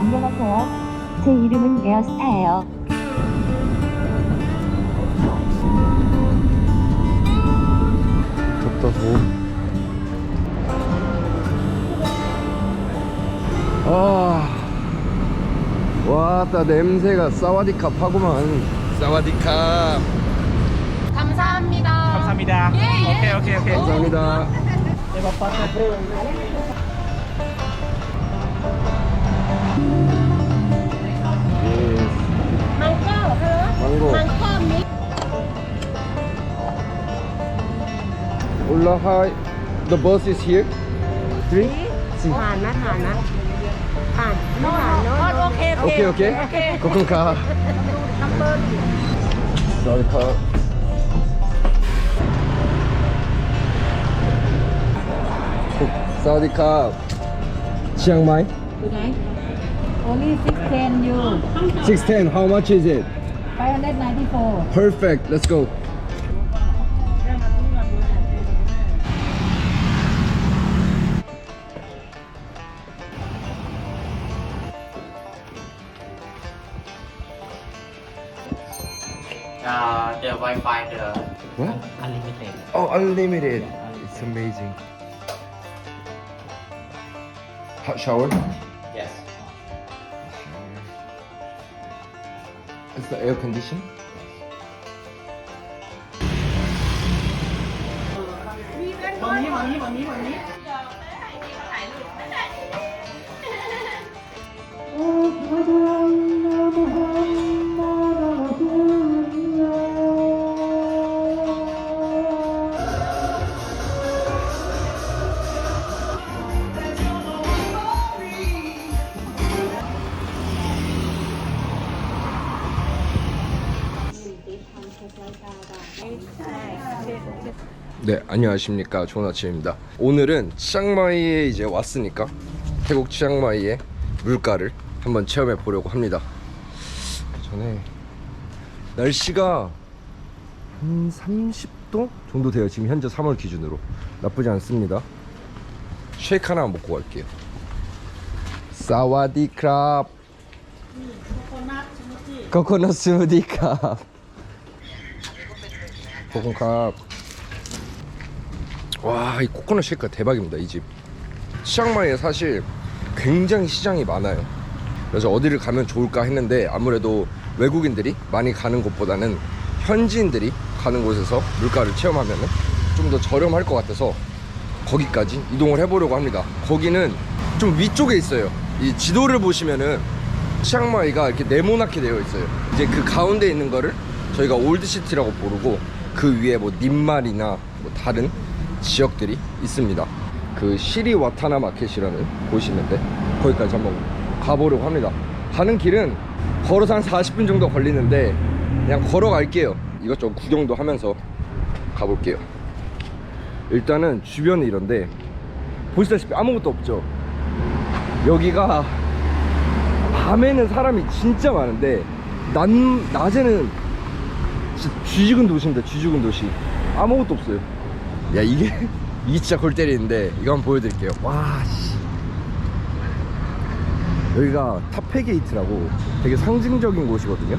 안녕하세요. 제 이름은 에어스타예요. 덥다 더워 아 와따 냄새가 사와디캅 하구만 사와디캅 감사합니다. 감사합니다. 예, 예. 오케이 오케이 오케이. 감사합니다 망고 망고 미. 올라 하이 The bus is here Three? ผ่านนะผ่านนะผ่านไม่ผ่านเนอะโอเค 오케이 오케이 고쿤카 사와디캅 사와디캅 치앙마이 Only 610 you. 610 how much is it? 594. Perfect let's go Uh, the Wi-Fi, the What? unlimited. Oh unlimited It's amazing Hot shower? Is the air condition? Oh, 네, 안녕하십니까. 좋은 아침입니다. 오늘은 치앙마이에 이제 왔으니까 태국 치앙마이의 물가를 한번 체험해 보려고 합니다. 그 전에 날씨가 한 30도 정도 돼요. 지금 현재 3월 기준으로 나쁘지 않습니다. 쉐이크 하나 먹고 갈게요. 사와디크랍. 코코넛 스무디캅. 코코넛 와, 이 코코넛 쉐이크가 대박입니다, 이 집. 치앙마이에 사실 굉장히 시장이 많아요. 그래서 어디를 가면 좋을까 했는데 아무래도 외국인들이 많이 가는 곳보다는 현지인들이 가는 곳에서 물가를 체험하면 좀 더 저렴할 것 같아서 거기까지 이동을 해보려고 합니다. 거기는 좀 위쪽에 있어요. 이 지도를 보시면은 치앙마이가 이렇게 네모나게 되어 있어요. 이제 그 가운데 있는 거를 저희가 올드시티라고 부르고 그 위에 뭐 님말이나 뭐 다른 지역들이 있습니다. 그 시리 와타나 마켓이라는 곳이 있는데 거기까지 한번 가보려고 합니다. 가는 길은 걸어서 한 40분 정도 걸리는데 그냥 걸어갈게요. 이것저것 구경도 하면서 가볼게요. 일단은 주변이 이런데 보시다시피 아무것도 없죠. 여기가 밤에는 사람이 진짜 많은데 낮, 낮에는 진짜 쥐죽은 도시입니다. 쥐죽은 도시. 아무것도 없어요. 야 이게 이게 진짜 골 때리는데 이거 한번 보여드릴게요. 와 씨. 여기가 타페게이트라고 되게 상징적인 곳이거든요.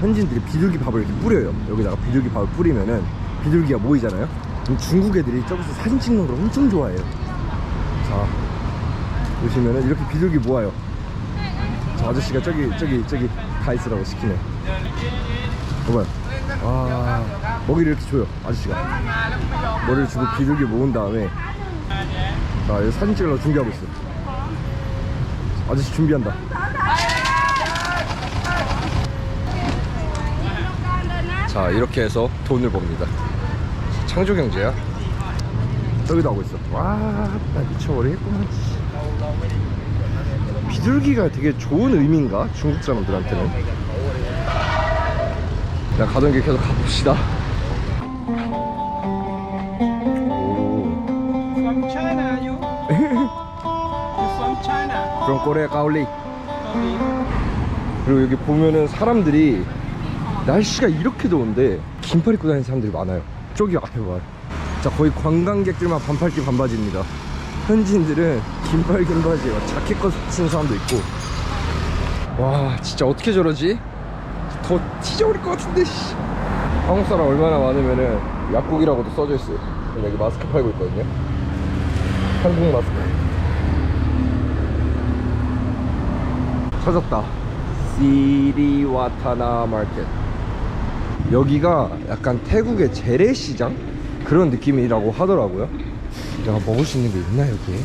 현지인들이 비둘기 밥을 이렇게 뿌려요. 여기다가 비둘기 밥을 뿌리면은 비둘기가 모이잖아요. 중국 애들이 저기서 사진 찍는 걸 엄청 좋아해요. 자 보시면은 이렇게 비둘기 모아요. 저 아저씨가 저기 저기 저기 가 있으라고 시키네. 봐봐요. 와 먹이를 이렇게 줘요 아저씨가. 머리를 주고 비둘기 모은 다음에 자 여기 사진 찍으려고 준비하고 있어. 아저씨 준비한다. 자 이렇게 해서 돈을 법니다. 창조 경제야. 저기도 하고 있어. 와, 나 미쳐버리겠구만. 씨. 비둘기가 되게 좋은 의미인가? 중국 사람들한테는. 자, 가던 길 계속 가봅시다. 오, From China, you. you from China. from Korea, 가올리. 그리고 여기 보면은 사람들이 날씨가 이렇게 더운데 긴팔 입고 다니는 사람들이 많아요. 저기 앞에 봐요. 자, 거의 관광객들만 반팔티 반바지입니다. 현지인들은 긴팔 긴 바지에 막 자켓 컷 쓰는 사람도 있고 와 진짜 어떻게 저러지? 더 찢어버릴 것 같은데 씨. 한국 사람 얼마나 많으면은 약국이라고도 써져 있어요. 여기 마스크 팔고 있거든요. 한국 마스크. 찾았다. 시리와타나 마켓. 여기가 약간 태국의 재래시장? 그런 느낌이라고 하더라고요. 내가 먹을 수 있는 게 있나 여기에?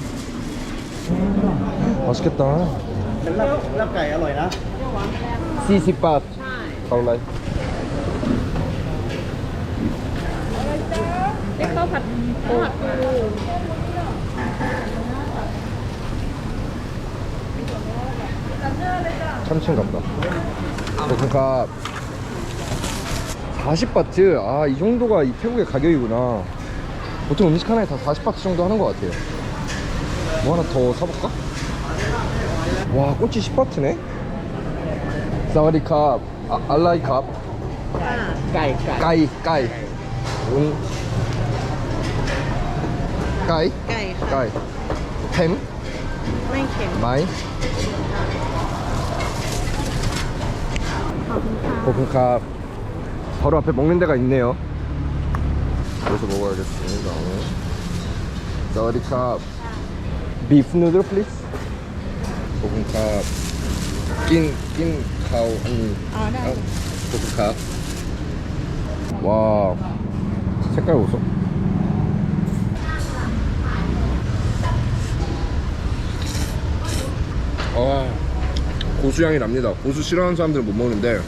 맛있겠다. 시시밥 con đây cái có thịt có thịt 참치인갑다. 어, 그러니까 40바트? 아 이 정도가 이 태국의 가격이구나. 보통 음식 하나에 다 40바트 정도 하는 것 같아요. 뭐 하나 더 사볼까? 와 꼬치 10바트네? 사와디캅 아, 알라이캅 ไก่ไก่ 까이 까이 응 까이 ไก่ค่ะ 까이 햄 ไม่เค็ม 마이 고픈카 바로 앞에 먹는 데가 있네요 여기서 먹어야겠습니다 사와디캅 비프 누들 플리즈 고 픈카 낀, 낀 카오 한 아, 네. 색깔 보소 아 고수향이 납니다. 고수 싫어하는 사람들은 못 먹는데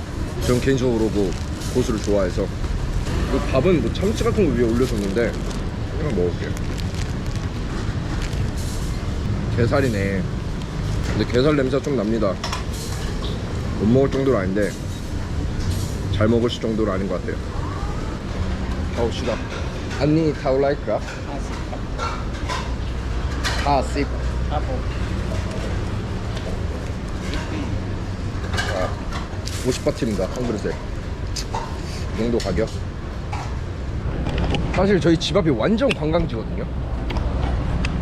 저는 개인적으로 그 고수를 좋아해서. 이 밥은 뭐 참치 같은 거 위에 올려줬는데 그냥 먹을게요. 게살이네. 근데 게살 냄새가 좀 납니다 못 먹을 정도는 아닌데 잘 먹을 정도는 아닌 것 같아요. 어우 시다. 언니 타올라이크라? 하십 아, 아, 아, 하보 50바트입니다 한 그릇에. 이 정도 가격? 사실 저희 집 앞이 완전 관광지거든요.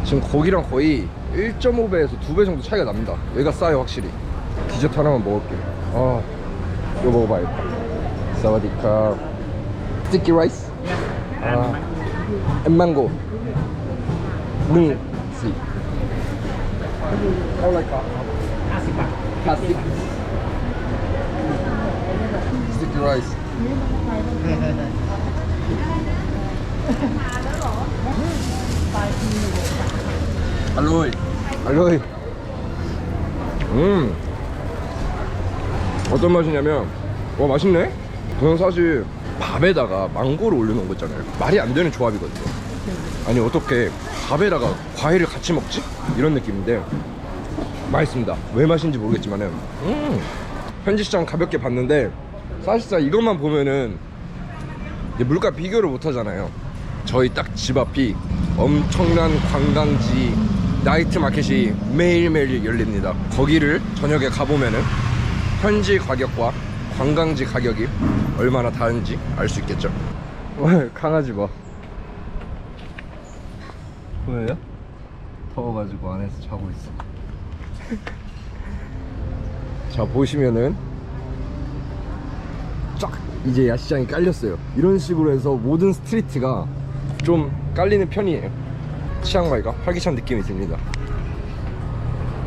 지금 거기랑 거의 1.5배에서 2배 정도 차이가 납니다. 여기가 싸요 확실히. 디저트 하나만 먹을게 아 이거 먹어봐야겠다 사와디카 스티키 라이스 아, 앤 망고 능 씨. How like that? Sticky rice. Aloy. Aloy. Mmm. 어떤 맛이냐면 와 맛있네 저는 사실 밥에다가 망고를 올려놓은 거 있잖아요 말이 안 되는 조합이거든요 아니 어떻게 밥에다가 과일을 같이 먹지? 이런 느낌인데 맛있습니다. 왜 맛인지 모르겠지만은 음, 현지 시장 가볍게 봤는데 사실상 이것만 보면은 물가 비교를 못 하잖아요. 저희 딱 집 앞이 엄청난 관광지 나이트 마켓이 매일매일 열립니다. 거기를 저녁에 가보면은 현지 가격과 관광지 가격이 얼마나 다른지 알 수 있겠죠. 강아지 봐. 보여요? 더워가지고 안에서 자고 있어. 자 보시면은 쫙 이제 야시장이 깔렸어요 이런 식으로 해서 모든 스트리트가 좀 깔리는 편이에요 치앙마이가 활기찬 느낌이 듭니다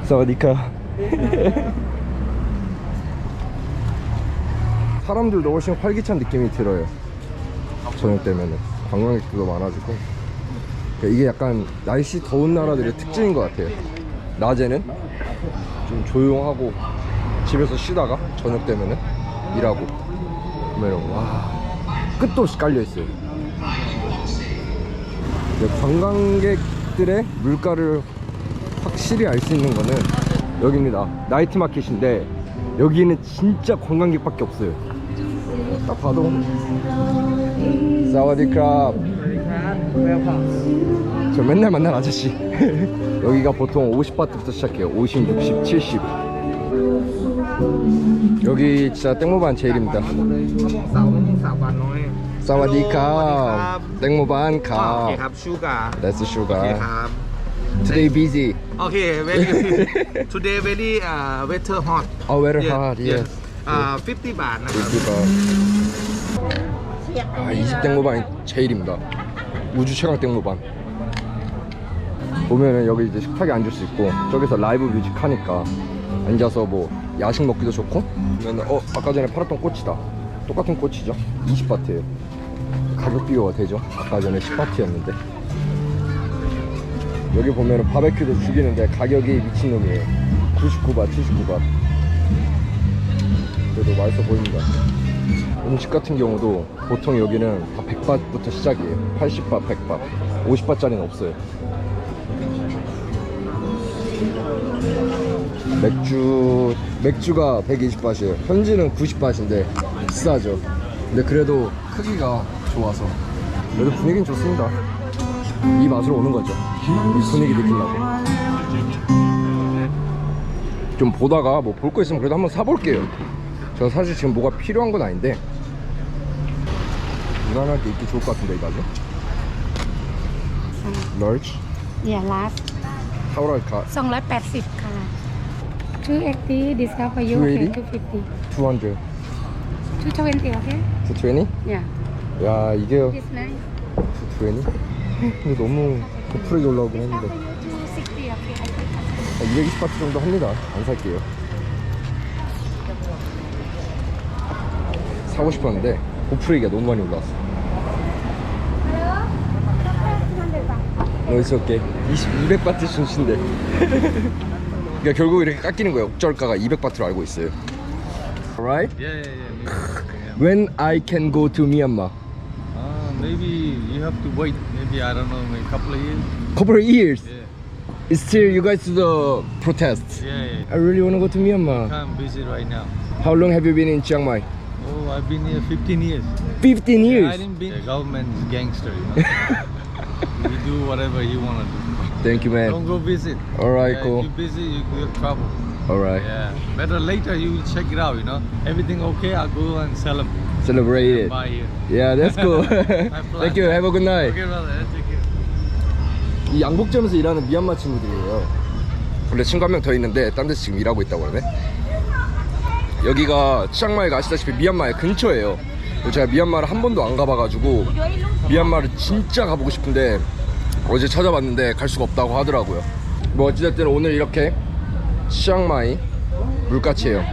사와디카 사람들도 훨씬 활기찬 느낌이 들어요 저녁 되면은 관광객들도 많아지고 그러니까 이게 약간 날씨 더운 나라들의 특징인 것 같아요 낮에는 좀 조용하고 집에서 쉬다가 저녁 되면은 일하고 그러면 와 끝도 없이 깔려 있어요. 관광객들의 물가를 확실히 알 수 있는 거는 여기입니다. 나이트 마켓인데 여기는 진짜 관광객밖에 없어요. 딱 봐도 사와디크랍 저 맨날 만난 아저씨 여기가 보통 50바트부터 시작해요 50, 60, 70 여기 진짜 땡모반 제일입니다 사와디카 땡모반 카 That's sugar Today busy Okay, very Today very uh, weather hot Oh, weather hot, yes Uh, 50 baht นะครับ 여기가 아, 20 땡모반이 제일입니다. 우주 최강 땡모반. 보면은 여기 이제 식탁에 앉을 수 있고 저기서 라이브 뮤직 하니까 앉아서 뭐 야식 먹기도 좋고 그러면 어 아까 전에 팔았던 꽃이다 똑같은 꽃이죠 20바트예요 가격 비교가 되죠 아까 전에 10바트였는데 여기 보면은 바베큐도 죽이는데 가격이 미친놈이에요 99바 79바 그래도 맛있어 보입니다 음식 같은 경우도 보통 여기는 다 100바트부터 시작이에요. 80바 100바 50바트짜리는 없어요. 맥주 맥주가 120바트예요. 현지는 90바트인데 비싸죠. 근데 그래도 크기가 좋아서 그래도 분위기는 좋습니다. 이 맛으로 오는 거죠. 이 분위기 느끼려고. 좀 보다가 뭐 볼 거 있으면 그래도 한번 사볼게요 전 사실 지금 뭐가 필요한 건 아닌데 무난할 때 입기 좋을 것 같은데 이 바지 large yeah last how large cut 280 ค่ะ 280 discount for you okay 250 200 220 okay 220? yeah 야 이게 it's nice 220? 근데 너무 고프레게 올라오긴 했는데 260 okay 220바트 정도 합니다 안 살게요 사고 싶었는데 고프리기가 너무 많이 올라왔어 어디서 올게 20, 200바트 순신데 그러니까 결국 이렇게 깎이는 거예요 억절가가 200바트로 알고 있어요 Alright? Yeah, yeah, yeah. When I can go to Myanmar? Uh, maybe you have to wait. Maybe I don't know, a couple of years. Couple of years Yeah, It's still you guys do the protests yeah, yeah. I really want to go to Myanmar I'm busy right now. How long have you been in Chiang Mai? Oh, I've been here 15 years. 15 Yeah, years I didn't be. The government is gangster, you know. you do whatever you want to do. Thank you man Don't go visit. Alright yeah, cool If you're busy, you you have trouble. Alright Yeah. Better later you will check it out, you know. Everything okay, I'll go and sell them. Celebrate it Buy here. Yeah that's cool Thank you have a good night Okay, brother. Take care. 이 양복점에서 일하는 미얀마 친구들이에요. 원래 친구 한 명 더 있는데 딴 데서 지금 일하고 있다고 그러네. 여기가 치앙마이가 아시다시피 미얀마의 근처예요. 제가 미얀마를 한 번도 안 가봐가지고 미얀마를 진짜 가보고 싶은데 어제 찾아봤는데 갈 수가 없다고 하더라고요. 뭐 어찌됐든 오늘 이렇게 치앙마이 물가치예요.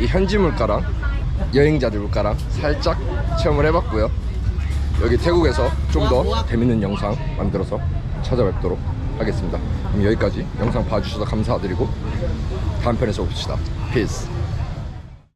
이 현지 물가랑 여행자들 물가랑 살짝 체험을 해봤고요. 여기 태국에서 좀 더 재밌는 영상 만들어서 찾아뵙도록 하겠습니다. 그럼 여기까지 영상 봐주셔서 감사드리고 다음 편에서 봅시다. 피스.